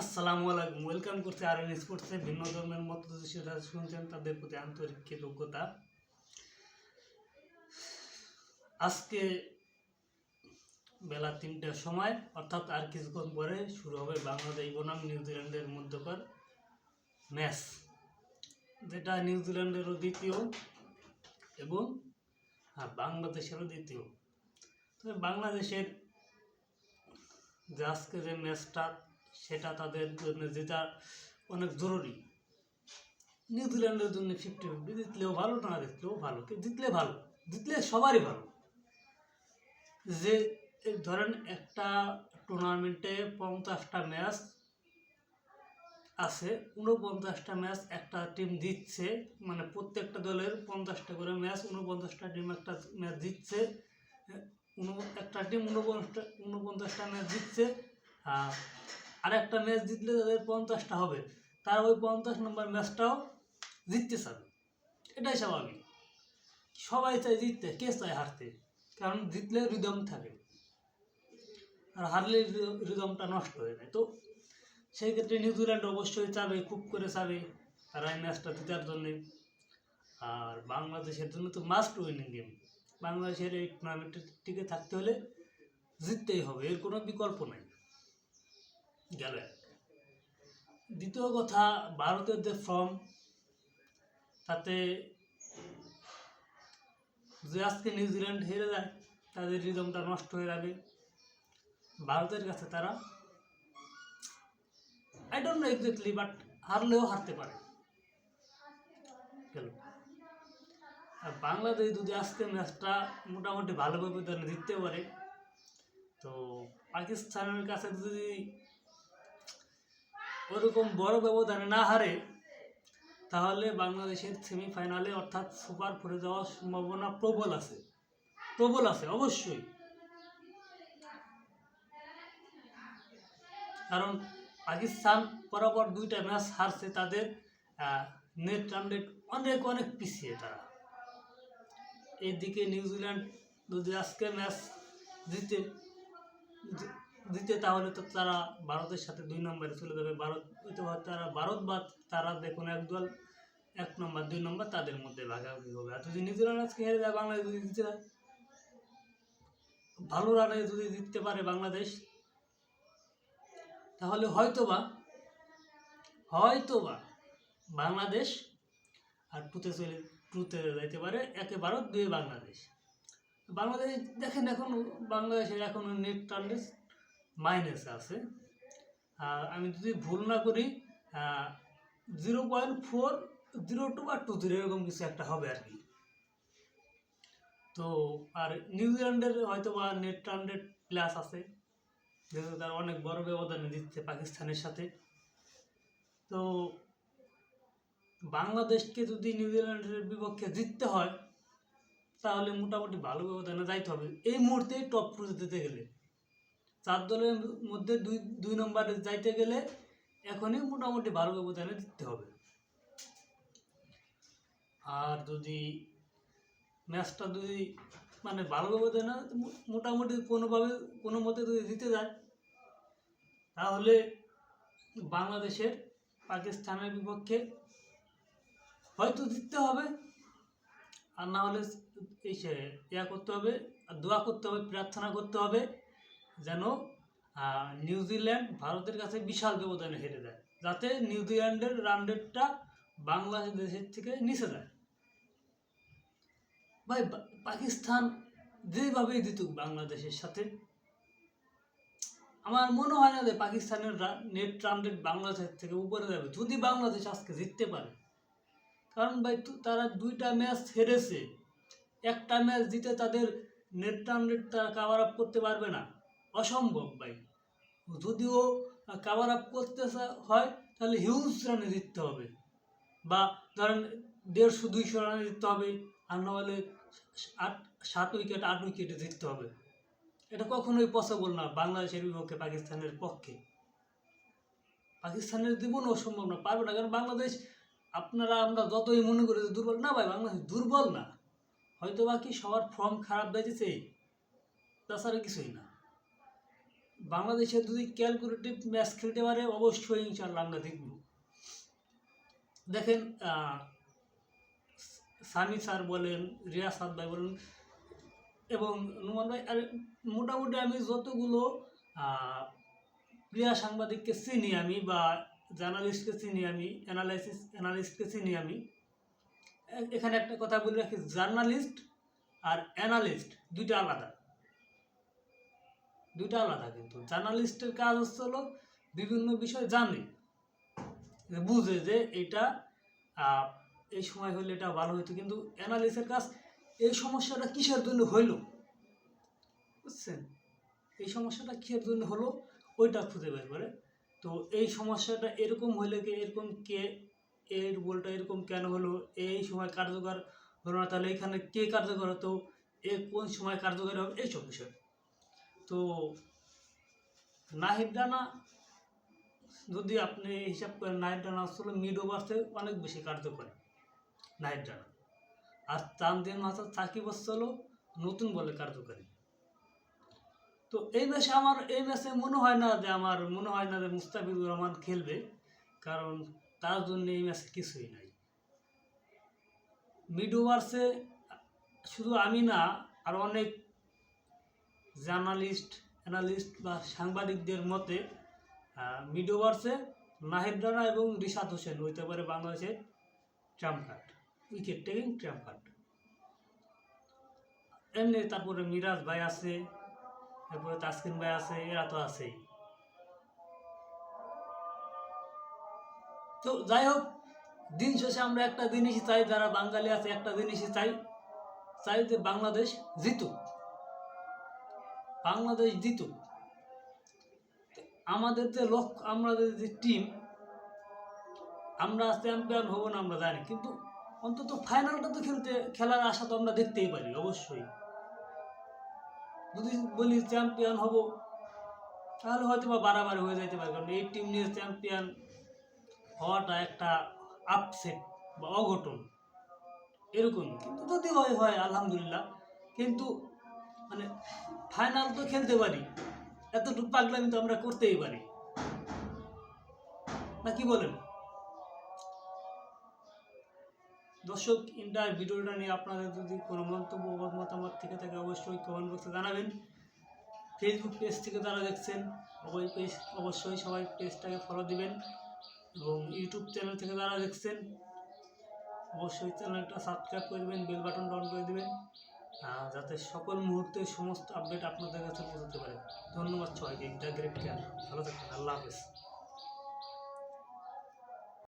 আসসালামু আলাইকুম। ওয়েলকাম করছে আর এন স্পোর্টসে ভিন্ন ধর্মের মত যারা শুনছেন তাদের প্রতি আন্তরিক কৃতজ্ঞতা। আজকে বেলা তিনটার সময়, অর্থাৎ আর কিছুক্ষণ পরে শুরু হবে বাংলাদেশ বনাম নিউজিল্যান্ডের মধ্যকার ম্যাচ, যেটা নিউজিল্যান্ডেরও দ্বিতীয় এবং হ্যাঁ বাংলাদেশেরও দ্বিতীয়। তবে বাংলাদেশের যে আজকে যে ম্যাচটা সেটা তাদের জন্য যেটা অনেক জরুরি। নিউজিল্যান্ডের জন্য ফিফটি ফিফটি জিতলেও ভালো, না জিতলেও ভালো। জিতলে ভালো, জিতলে সবারই ভালো। যে ধরেন একটা টুর্নামেন্টে পঞ্চাশটা ম্যাচ আছে উনপঞ্চাশটা ম্যাচ একটা টিম দিচ্ছে মানে প্রত্যেকটা দলের পঞ্চাশটা করে ম্যাচ উনপঞ্চাশটা টিম একটা ম্যাচ উন- একটা টিম উনপঞ্চাশটা উনপঞ্চাশটা ম্যাচ দিচ্ছে আর আরেকটা ম্যাচ জিতলে তাদের পঞ্চাশটা হবে। তার ওই পঞ্চাশ নম্বর ম্যাচটাও জিততে চাবে। এটাই স্বাভাবিক। সবাই চায় জিততে, কে চায় হারতে? কারণ জিতলে রিদম থাকে। আর হারলে রিদমটা নষ্ট হয়ে যায়। তো সেই ক্ষেত্রে নিউজিল্যান্ড অবশ্যই চাবে, খুব করে চাবে তারা এই ম্যাচটা জেতার জন্যে। আর বাংলাদেশের জন্য তো মাস্ট উইনিং গেম বাংলাদেশের এই টুর্নামেন্টে টিকে থাকতে হলে জিততেই হবে। এর কোনো বিকল্প নাই। গেল। এক। দ্বিতীয় কথা, ভারতের যে ফর্ম, তাতে যে আজকে নিউজিল্যান্ড হেরে যায়, তাদের রিদমটা নষ্ট হয়ে যাবে। ভারতের কাছে তারা I don't know exactly but হারলেও হারতে পারে। গেল। আর বাংলাদেশ যদি আজকে ম্যাচটা মোটামুটি ভালোভাবে জিততে পারে, তো পাকিস্তানের কাছে যদি ওরকম বড় ব্যবধানে না হারে, তাহলে বাংলাদেশের সেমিফাইনালে অর্থাৎ সুপার ফোরে যাওয়ার সম্ভাবনা প্রবল আছে। প্রবল আছে, অবশ্যই। কারণ পাকিস্তান পরপর দুইটা ম্যাচ হারছে তাদের নেট রান রেট অনেক অনেক পিছিয়ে তারা। এইদিকে নিউজিল্যান্ড যদি আজকে ম্যাচ জিতে জিতে তাহলে তো তারা ভারতের সাথে দুই নম্বরে চলে যাবে। ভারত হয়তো তারা, ভারত বা তারা দেখুন এক দল, এক নম্বর, দুই নম্বর তাদের মধ্যে ভাগাভাগি হবে। আর যদি নিউজিল্যান্ড আজকে হেরে যায়, বাংলাদেশ যদি জিতে যায়, ভালো রানে যদি জিততে পারে বাংলাদেশ, তাহলে হয়তোবা হয়তোবা বাংলাদেশ আর টুতে চলে টুতে যাইতে পারে একে ভারত দুই বাংলাদেশ। বাংলাদেশ দেখেন এখন, বাংলাদেশের এখন নেট টার্নেস মাইনাস আছে। আমি যদি ভুল না করি zero point four zero two বা টু জিরো এরকম কিছু একটা হবে আর কি। তো, আর নিউজিল্যান্ডের হয়তো বা নেট হান্ড্রেড প্লাস আছে। যেহেতু তারা অনেক বড় ব্যবধানে দিচ্ছে পাকিস্তানের সাথে। তো, বাংলাদেশকে যদি নিউজিল্যান্ডের বিপক্ষে জিততে হয়, তাহলে মোটামুটি ভালো ব্যবধানে যাইতে হবে। এই মুহূর্তে টপ টুতে যেতে গেলে। চার দলের মধ্যে দুই দুই নম্বরে যাইতে গেলে এখনই মোটামুটি ভালো ব্যবধানে জিততে হবে। আর যদি ম্যাচটা যদি মানে ভালো ব্যবধানে মোটামুটি কোনোভাবে, কোনো মতে যদি জিতে যায়, তাহলে বাংলাদেশের পাকিস্তানের বিপক্ষে হয়তো জিততে হবে। আর না হলে এই ইয়া করতে হবে, আর দোয়া করতে হবে, প্রার্থনা করতে হবে। যেন নিউজিল্যান্ড ভারতের কাছে বিশাল ব্যবধানে হেরে যায়, যাতে নিউজিল্যান্ডের রান রেটটা বাংলাদেশের থেকে নিচে যায়। ভাই পাকিস্তান যেভাবেই দিতুক বাংলাদেশের সাথে, আমার মনে হয় না যে পাকিস্তানের নেট রান রেট বাংলাদেশের থেকে উপরে যাবে। যদি বাংলাদেশ আজকে জিততে পারে, কারণ ভাই তারা দুইটা ম্যাচ হেরেছে, একটা ম্যাচ জিতে তাদের নেট রান রেটটা কাভার আপ করতে পারবে না। অসম্ভব ভাই। যদিও কাভার আপ করতে হয়, তাহলে হিউজ রানে জিততে হবে। বা ধরেন দেড়শো, দুইশো রানে জিততে হবে, আর না হলে আট, সাত উইকেট আট উইকেটে জিততে হবে। এটা কখনোই পসিবল না বাংলাদেশের বিপক্ষে, পাকিস্তানের পক্ষে। পাকিস্তানের জীবন অসম্ভব না, পারবে না। কারণ বাংলাদেশ, আপনারা, আমরা যতই মনে করি যে দুর্বল, না ভাই, বাংলাদেশ দুর্বল না। হয়তো বাকি সবার ফর্ম খারাপ বেজেছে? তাছাড়া কিছুই না। বাংলাদেশে যদি ক্যালকুলেটিভ ম্যাচ খেলতে পারে, অবশ্যই ইনশাল্লাহ আমরা দেখব। দেখেন সামি স্যার বলেন, রিয়া সাদ ভাই বলেন, এবং নুমান ভাই, আর, মোটামুটি আমি যতগুলো ক্রীড়া সাংবাদিককে চিনি আমি বা জার্নালিস্টকে চিনি আমি অ্যানালাইসিস অ্যানালিস্টকে চিনি আমি এখানে একটা কথা বলে রাখি, জার্নালিস্ট আর অ্যানালিস্ট দুইটা আলাদা। দুইটা আলাদা কিন্তু। জার্নালিস্টের কাজ হচ্ছে হলো বিভিন্ন বিষয় জানে। বুঝে যে এটা এই সময় হলে এটা ভালো হতো কিন্তু অ্যানালিসের কাজ, এই সমস্যাটা কিসের জন্য হইল? বুঝছেন? এই সমস্যাটা কিসের জন্য হলো? ওইটা খুঁজে বের করে। তো এই সমস্যাটা এরকম হইলে কি এরকম কে, এর বলটা এরকম কেন হলো? এই সময় কার্যকর হলো না, তাহলে এখানে কে কার্যকর হতো? এ কোন সময় কার্যকর হবে? এইসব বিষয়। তো নাহিদ রানা, যদি আপনি হিসাব করেন, নাহিদ রানা আসলে মিড ওভার্সে অনেক বেশি কার্যকরী, নাহিদ রানা। আর তানদিন মাসাদ সাকিব হলো নতুন বলে কার্যকরী। তো এই ম্যাচে আমার, এই ম্যাচে মনে হয় না যে আমার, মনে হয় না যে মুস্তাফিজুর রহমান খেলবে, কারণ তার জন্য এই ম্যাচে কিছুই নাই। মিড ওভার্সে শুধু আমি না, আর অনেক জার্নালিস্ট, অ্যানালিস্ট বা সাংবাদিকদের মতে মিড ওভার্সে নাহিদ রানা এবং রিশাদ হোসেন, হইতে পারে বাংলাদেশের trump card, wicket taking trump card. এমনি তারপরে মিরাজ ভাই আছে, তারপরে তাসকিন ভাই আছে, এরা তো আছেই। তো যাই হোক, দিন শেষে আমরা একটা জিনিসই চাই, যারা বাঙালি আছে একটা জিনিসই চাই চাই যে বাংলাদেশ জিতুক। বাংলাদেশ জিতুক। আমাদের যে লক্ষ্য আমাদের যে টিম আমরা চ্যাম্পিয়ন হব না আমরা জানি, কিন্তু অন্তত ফাইনালটা তো খেলতে, খেলার আশা তো আমরা দেখতেই পারি, অবশ্যই। যদি বলি চ্যাম্পিয়ন হব, তাহলে হয়তো বা বাড়াবাড়ি হয়ে যাইতে পারে, কারণ এই টিম নিয়ে চ্যাম্পিয়ন হওয়াটা একটা আপসেট বা অঘটন। এরকম কিন্তু যদি হয় হয়, আলহামদুলিল্লাহ। কিন্তু মানে ফাইনাল তো খেলতে পারি। এতটুকু পাগলামি তো আমরা করতেই পারি। না, কি বলেন? দর্শক, ইন্টার ভিডিওটা নিয়ে আপনাদের যদি কোনো মন্তব্য বা মতামত থেকে থাকে, অবশ্যই কমেন্ট বক্সে জানাবেন। ফেসবুক পেজ থেকে যারা দেখছেন, অবশ্যই পেজ অবশ্যই সবাই পেজটাকে ফলো দিবেন এবং ইউটিউব চ্যানেল থেকে যারা দেখছেন। অবশ্যই চ্যানেলটা সাবস্ক্রাইব করবেন বেল বাটনটা অন করে দেবেন। যাতে সকল মুহূর্তে সমস্ত আপডেট আপনাদের কাছে পৌঁছাতে পারে। ধন্যবাদ সবাইকে। ইন্টারগ্রেট কেয়ার ভালো থাকবেন। আল্লাহ হাফেজ।